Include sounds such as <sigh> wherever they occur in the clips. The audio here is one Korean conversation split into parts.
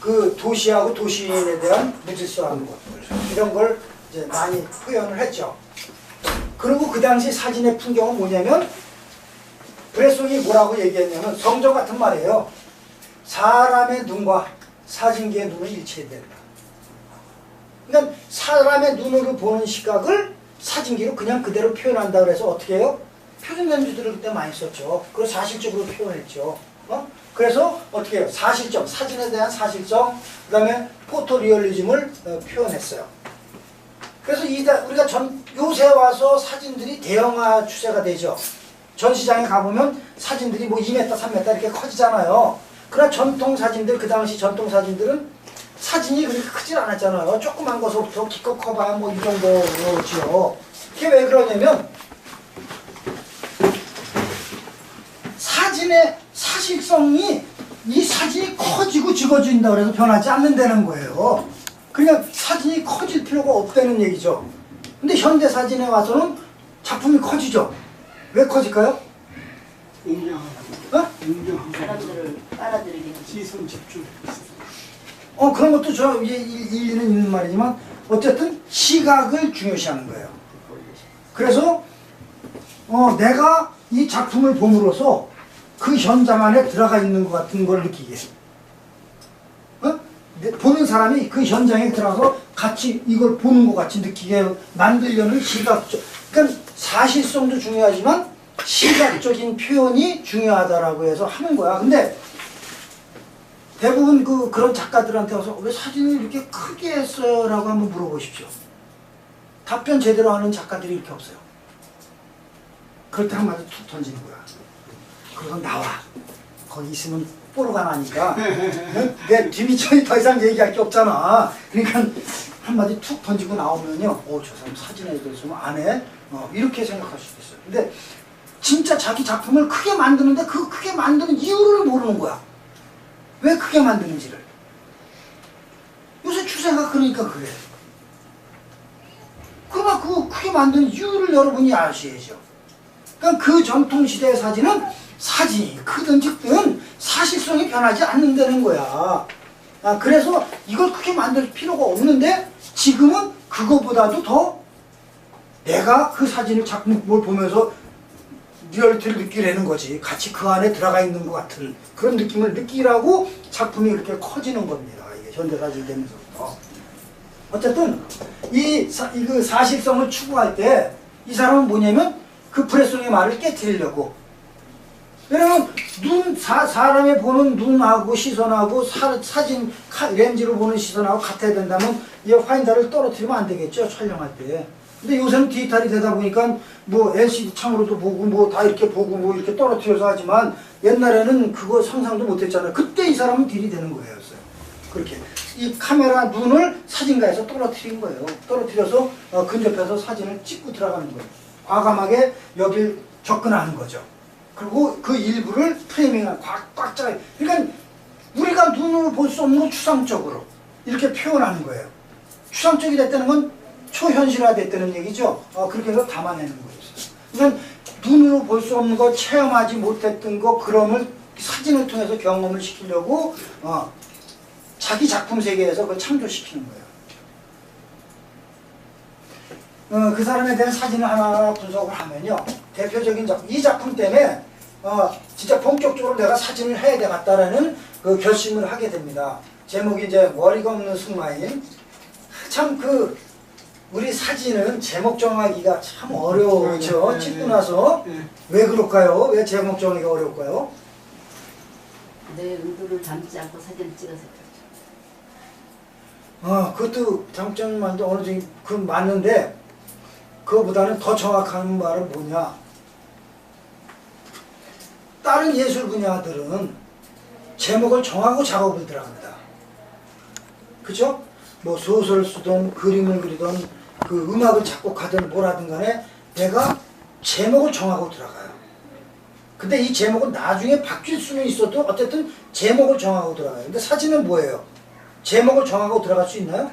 그 도시하고 도시인에 대한 무질서한 것들 이런 걸 이제 많이 표현을 했죠. 그리고 그 당시 사진의 풍경은 뭐냐면 브레송이 뭐라고 얘기했냐면 성경 같은 말이에요. 사람의 눈과 사진기의 눈은 일치해야 된다. 그러니까 사람의 눈으로 보는 시각을 사진기로 그냥 그대로 표현한다 그래서 어떻게 해요? 표준연주들을 그때 많이 썼죠. 그걸 사실적으로 표현했죠. 어? 그래서 어떻게 해요? 사실적, 사진에 대한 사실적, 그 다음에 포토리얼리즘을 어, 표현했어요. 그래서 이 우리가 전 요새 와서 사진들이 대형화 추세가 되죠. 전시장에 가보면 사진들이 뭐 2m, 3m 이렇게 커지잖아요. 그러나 전통 사진들, 그 당시 전통 사진들은 사진이 그렇게 크진 않았잖아요. 조그만 것부터 기껏 커봐야 뭐이 정도였지요. 그게 왜 그러냐면 사진의 사실성이 이 사진이 커지고 찍어진다 그래서 변하지 않는다는 거예요. 그냥 사진이 커질 필요가 없다는 얘기죠. 근데 현대 사진에 와서는 작품이 커지죠. 왜 커질까요? 어? 사람들을 빨아들이게 시선 집중 어 그런 것도 저 일- 일- 일리는 있는 말이지만 어쨌든 시각을 중요시하는 거예요. 그래서 어 내가 이 작품을 봄으로써 그 현장 안에 들어가 있는 것 같은 걸 느끼게. 어? 내- 보는 사람이 그 현장에 들어가서 같이 이걸 보는 것 같이 느끼게 만들려는 시각적. 그러니까 사실성도 중요하지만 시각적인 표현이 중요하다라고 해서 하는 거야. 근데 대부분 그 그런 작가들한테 와서 왜 사진을 이렇게 크게 했어요 라고 한번 물어보십시오. 답변 제대로 하는 작가들이 이렇게 없어요. 그럴 때 한마디 툭 던지는 거야. 그러고 나와. 거기 있으면 뽀로가 나니까 응? 내 뒤미천이 더 이상 얘기할 게 없잖아. 그러니까 한마디 툭 던지고 나오면요. 어, 저 사람 사진에 대해서 안 해? 어, 이렇게 생각할 수 있어요. 근데 진짜 자기 작품을 크게 만드는데 그 크게 만드는 이유를 모르는 거야. 왜 크게 만드는지를. 요새 추세가 그러니까 그래. 그러나 그 크게 만드는 이유를 여러분이 아셔야죠. 그러니까 그 전통시대의 사진은 사진이 크든 작든 사실성이 변하지 않는다는 거야. 아, 그래서 이걸 크게 만들 필요가 없는데 지금은 그거보다도 더 내가 그 사진을 작품을 보면서 리얼리티를 느끼려는 거지. 같이 그 안에 들어가 있는 것 같은 그런 느낌을 느끼라고 작품이 이렇게 커지는 겁니다. 이게 현대사진 되면서부터. 어쨌든 이, 사, 이 그 사실성을 추구할 때 이 사람은 뭐냐면 그 브레송의 말을 깨뜨리려고. 왜냐면 눈 사, 사람의 보는 눈하고 시선하고 사, 사진 카, 렌즈로 보는 시선하고 같아야 된다면 이 화인다를 떨어뜨리면 안 되겠죠 촬영할 때. 근데 요새는 디지털이 되다 보니까 뭐 LCD 창으로도 보고 뭐 다 이렇게 보고 뭐 이렇게 떨어뜨려서 하지만 옛날에는 그거 상상도 못했잖아요. 그때 이 사람은 딜이 되는 거였어요. 그렇게 이 카메라 눈을 사진가에서 떨어뜨린 거예요. 떨어뜨려서 어, 근접해서 사진을 찍고 들어가는 거예요. 과감하게 여길 접근하는 거죠. 그리고 그 일부를 프레이밍을 꽉꽉 짜. 그러니까 우리가 눈으로 볼 수 없는 걸 추상적으로 이렇게 표현하는 거예요. 추상적이 됐다는 건 초현실화 됐다는 얘기죠. 어, 그렇게 해서 담아내는 거였어요. 그러니까 눈으로 볼 수 없는 거, 체험하지 못했던 거, 그럼을 사진을 통해서 경험을 시키려고 어, 자기 작품 세계에서 그걸 창조시키는 거예요. 어, 그 사람에 대한 사진을 하나하나 분석을 하면요. 대표적인 작품, 이 작품 때문에 어, 진짜 본격적으로 내가 사진을 해야 되겠다라는 그 결심을 하게 됩니다. 제목이 이제 머리가 없는 승마인. 참 그 우리 사진은 제목 정하기가 참 어려워죠. 네, 네, 찍고 네. 나서 네. 왜 그럴까요? 왜 제목 정하기가 어려울까요? 내 의도를 담지 않고 사진을 찍어서 그렇죠. 어, 그것도 장점만도 어느 정도 그 맞는데 그거보다는 더 정확한 말은 뭐냐? 다른 예술 분야들은 제목을 정하고 작업을 들어갑니다. 그죠? 뭐 소설 쓰던 그림을 그리던 그 음악을 작곡하든 뭐라든 간에 내가 제목을 정하고 들어가요. 근데 이 제목은 나중에 바뀔 수는 있어도 어쨌든 제목을 정하고 들어가요. 근데 사진은 뭐예요? 제목을 정하고 들어갈 수 있나요?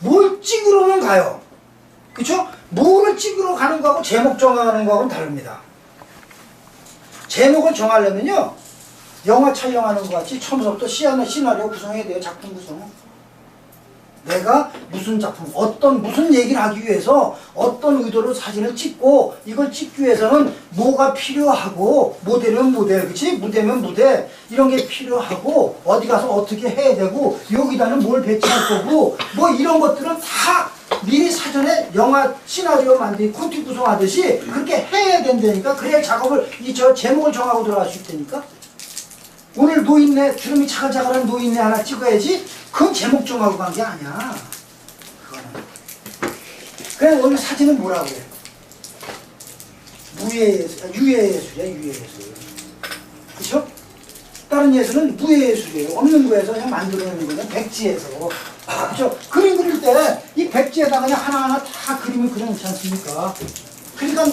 뭘 찍으러는 가요. 그쵸? 뭐를 찍으러 가는 거하고 제목 정하는 거하고는 다릅니다. 제목을 정하려면요. 영화 촬영하는 것 같이 처음부터 시나리오, 시나리오 구성해야 돼요. 작품 구성. 내가 무슨 작품, 어떤, 무슨 얘기를 하기 위해서 어떤 의도로 사진을 찍고 이걸 찍기 위해서는 뭐가 필요하고 모델은 모델, 그치? 무대면 무대 이런 게 필요하고 어디 가서 어떻게 해야 되고 여기다는 뭘 배치할 거고 뭐 이런 것들은 다 미리 사전에 영화 시나리오 만들기 콘티 구성하듯이 그렇게 해야 된다니까? 그래야 작업을 이 저 제목을 정하고 들어갈 수 있다니까? 오늘 노인네 주름이 차글차글한 노인네 하나 찍어야지 그건 제목 정하고 간 게 아니야. 그거는. 그래 원래 사진은 뭐라고 해 무예 예술, 아, 유예 예술이야 유예 예술. 그쵸? 다른 예술은 무예 예술이에요. 없는 거에서 그냥 만들어내는 거는 백지에서. 그쵸? 그림 그릴 때이 백지에다가 그냥 하나하나 다 그림을 그려놓지 않습니까 그러니까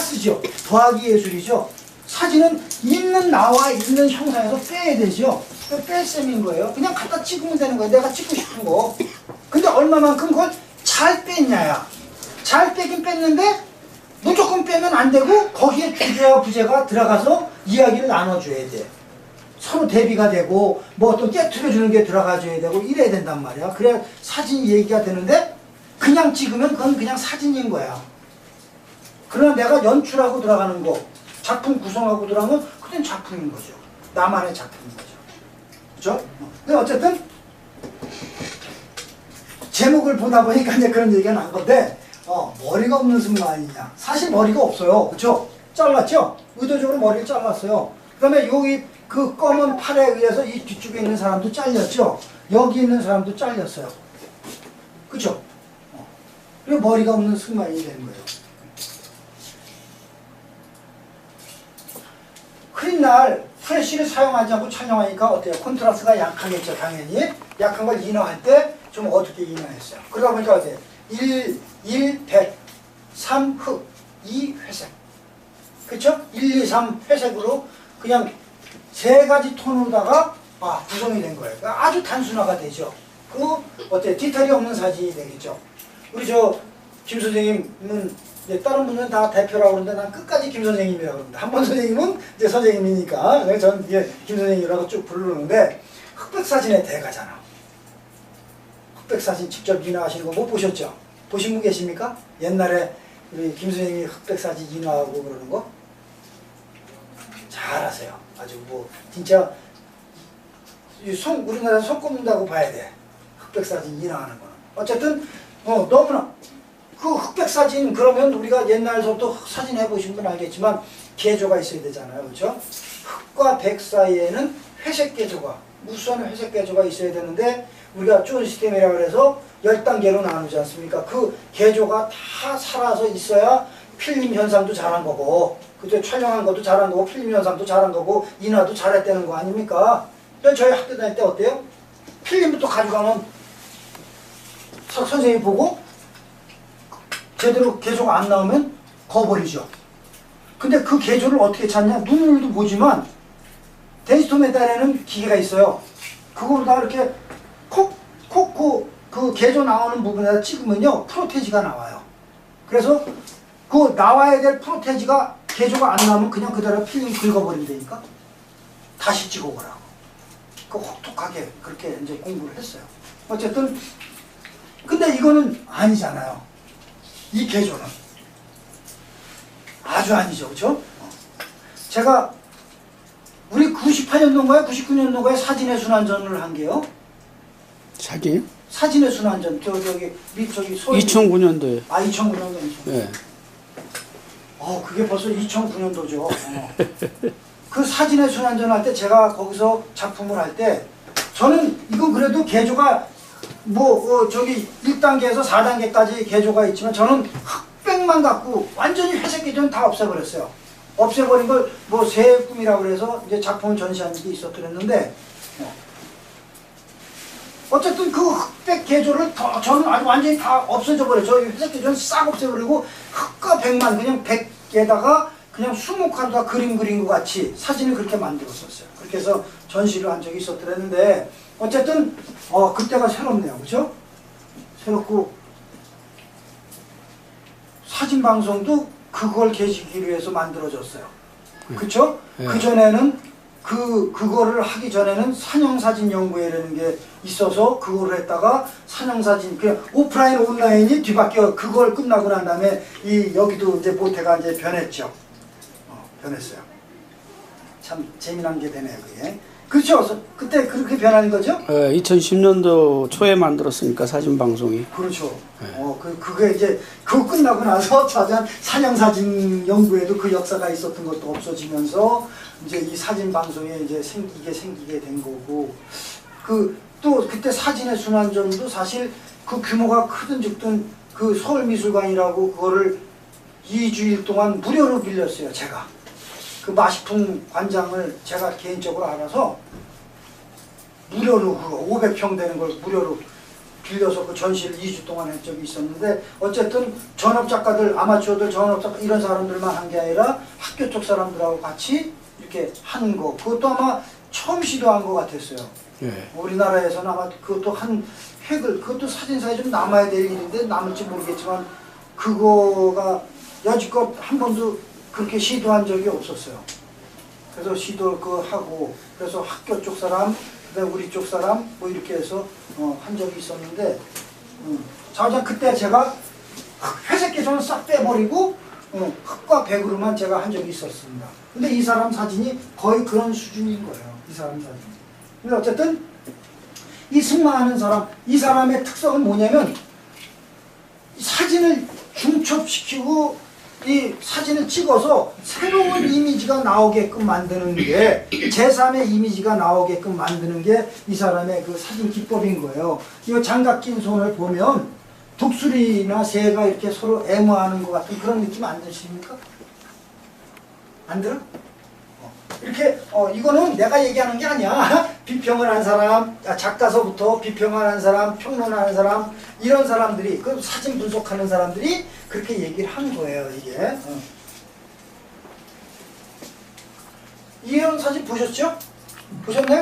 쓰죠 더하기 예술이죠 사진은 있는 나와 있는 형상에서 빼야 되죠. 뺄 셈인 거예요. 그냥 갖다 찍으면 되는 거예요. 내가 찍고 싶은 거. 근데 얼마만큼 그걸 잘 뺐냐야. 잘 빼긴 뺐는데 무조건 빼면 안 되고 거기에 주제와 부제가 들어가서 이야기를 나눠줘야 돼. 서로 대비가 되고 뭐 어떤 깨트려 주는 게 들어가줘야 되고 이래야 된단 말이야. 그래야 사진이 얘기가 되는데 그냥 찍으면 그건 그냥 사진인 거야. 그러나 내가 연출하고 들어가는 거, 작품 구성하고 들어가면 그땐 작품인 거죠. 나만의 작품인 거죠. 그죠? 근데 어쨌든 제목을 보다 보니까 이제 그런 얘기가 난 건데, 어, 머리가 없는 승마이냐. 사실 머리가 없어요. 그쵸? 잘랐죠? 의도적으로 머리를 잘랐어요. 그 다음에 여기 그 검은 팔에 의해서 이 뒤쪽에 있는 사람도 잘렸죠? 여기 있는 사람도 잘렸어요. 그쵸? 어. 그리고 머리가 없는 승마인이 되는 거예요. 흐린 날 프레쉬를 사용하지 않고 촬영하니까 어때요? 콘트라스트가 약하겠죠, 당연히. 약한 걸 인화할 때 좀 어떻게 인화했어요? 그러다 보니까 어때요? 1, 1, 100, 3, 흑, 2, 회색. 그쵸? 1, 2, 3 회색으로 그냥 세 가지 톤으로다가 아, 구성이 된 거예요. 그러니까 아주 단순화가 되죠. 그 어때? 디테일이 없는 사진이 되겠죠. 우리 저 김 선생님은 이제 다른 분은 다 대표라고 그러는데 난 끝까지 김 선생님이라고 그럽니다. 한 번 선생님은 이제 선생님이니까 저는 이제 김 선생님이라고 쭉 부르는데 흑백 사진의 대가잖아. 흑백 사진 직접 인화하시는 거 못 보셨죠? 보신 분 계십니까? 옛날에 우리 김 선생님이 흑백 사진 인화하고 그러는 거 잘하세요. 아주 뭐 진짜 이손 우리나라 손 꼽는다고 봐야 돼. 흑백 사진 인화하는 거는. 어쨌든 어 너무나 그 흑백 사진 그러면 우리가 옛날부터 사진 해보신 분 알겠지만 개조가 있어야 되잖아요, 그렇죠? 흑과 백 사이에는 회색 개조가 무수한 회색 개조가 있어야 되는데 우리가 준 시스템이라 그래서 열 단계로 나누지 않습니까? 그 개조가 다 살아서 있어야 필름 현상도 잘한 거고 그때 촬영한 것도 잘한 거고 필름 현상도 잘한 거고 인화도 잘했다는 거 아닙니까? 그러니까 저희 학교 다닐 때 어때요? 필름부터 가져가면 서- 선생님이 보고 제대로 개조가 안 나오면 거버리죠. 근데 그 개조를 어떻게 찾냐? 눈으로도 보지만 데지토메달에는 기계가 있어요. 그거보다 이렇게 콕, 콕, 그, 그 개조 나오는 부분에다 찍으면요. 프로테지가 나와요. 그래서 그 나와야 될 프로테지가 개조가 안 나오면 그냥 그대로 필름 긁어버린다니까? 다시 찍어보라고. 그 혹독하게 그렇게 이제 공부를 했어요. 어쨌든, 근데 이거는 아니잖아요. 이 개조는. 아주 아니죠. 그죠? 제가 우리 98년도인가요? 99년도인가요? 사진의 순환전을 한 게요. 사진이요? 사진의 순환전. 저, 저기, 미, 저기, 소위. 2009년도에. 아, 2009년도. 2009년도. 예. 어, 그게 벌써 2009년도죠. 어. 그 사진의 순환전 할 때 제가 거기서 작품을 할 때 저는 이건 그래도 개조가 뭐 어, 저기 1단계에서 4단계까지 개조가 있지만 저는 흑백만 갖고 완전히 회색 개조는 다 없애버렸어요. 없애버린 걸 뭐 새 꿈이라고 그래서 이제 작품을 전시하는 게 있었더랬는데 어. 어쨌든 그 흑백 개조를 더, 저는 아주 완전히 다 없어져 버려요. 저 회색 개조는 싹 없애버리고 흑과 백만 그냥 백 에다가 그냥 수목하다 그림 그린 것 같이 사진을 그렇게 만들었었어요. 그렇게 해서 전시를 한 적이 있었더랬는데 어쨌든 어 그때가 새롭네요. 그죠? 새롭고 사진 방송도 그걸 계시기 위해서 만들어졌어요. 그쵸? 예. 그전에는 그 그거를 하기 전에는 산영사진 연구회라는 게 있어서 그거를 했다가 산영사진 그 오프라인 온라인이 뒤바뀌어 그걸 끝나고 난 다음에 이 여기도 이제 모태가 이제 변했죠. 어, 변했어요. 참 재미난 게 되네요, 그게. 그렇죠. 그때 그렇게 변하는 거죠? 2010년도 초에 만들었으니까 사진 방송이 그렇죠. 어, 그, 그게 이제, 그거 끝나고 나서 <laughs> 자잔 사냥 사진 연구에도 그 역사가 있었던 것도 없어지면서 이제 이 사진 방송에 이제 생기게 생기게 된 거고, 그, 또 그때 사진의 순환점도 사실 그 규모가 크든 적든 그 서울미술관이라고 그거를 2주일 동안 무료로 빌렸어요, 제가. 그 마시풍 관장을 제가 개인적으로 알아서 무료로 그 500평 되는 걸 무료로 빌려서 그 전시를 2주 동안 한 적이 있었는데 어쨌든 전업 작가들 아마추어들 전업 작가 이런 사람들만 한 게 아니라 학교 쪽 사람들하고 같이 이렇게 하는 거 그것도 아마 처음 시도한 것 같았어요. 예. 우리나라에서는 아마 그것도 한 획을 그것도 사진사에 좀 남아야 될 일인데 남을지 모르겠지만 그거가 여지껏 한 번도 그렇게 시도한 적이 없었어요. 그래서 시도 그 하고 그래서 학교 쪽 사람 그다음에 우리 쪽 사람 뭐 이렇게 해서 어, 한 적이 있었는데 음. 자 그냥 그때 제가 회색 계정은 싹 빼버리고 어, 흑과 백으로만 제가 한 적이 있었습니다. 근데 이 사람 사진이 거의 그런 수준인 거예요. 이 사람 사진. 근데 어쨌든 이 승마하는 사람, 이 사람의 특성은 뭐냐면 이 사진을 중첩시키고 이 사진을 찍어서 새로운 이미지가 나오게끔 만드는 게 제3의 이미지가 나오게끔 만드는 게 이 사람의 그 사진 기법인 거예요. 이 장갑 낀 손을 보면 독수리나 새가 이렇게 서로 애무하는 것 같은 그런 느낌 안 드십니까? 안 들어? 어, 이렇게 어 이거는 내가 얘기하는 게 아니야. <laughs> 비평을 한 사람, 아, 작가서부터 비평을 한 사람, 평론하는 사람 이런 사람들이 그 사진 분석하는 사람들이 그렇게 얘기를 한 거예요. 이게 어. 이런 사진 보셨죠? 보셨나요?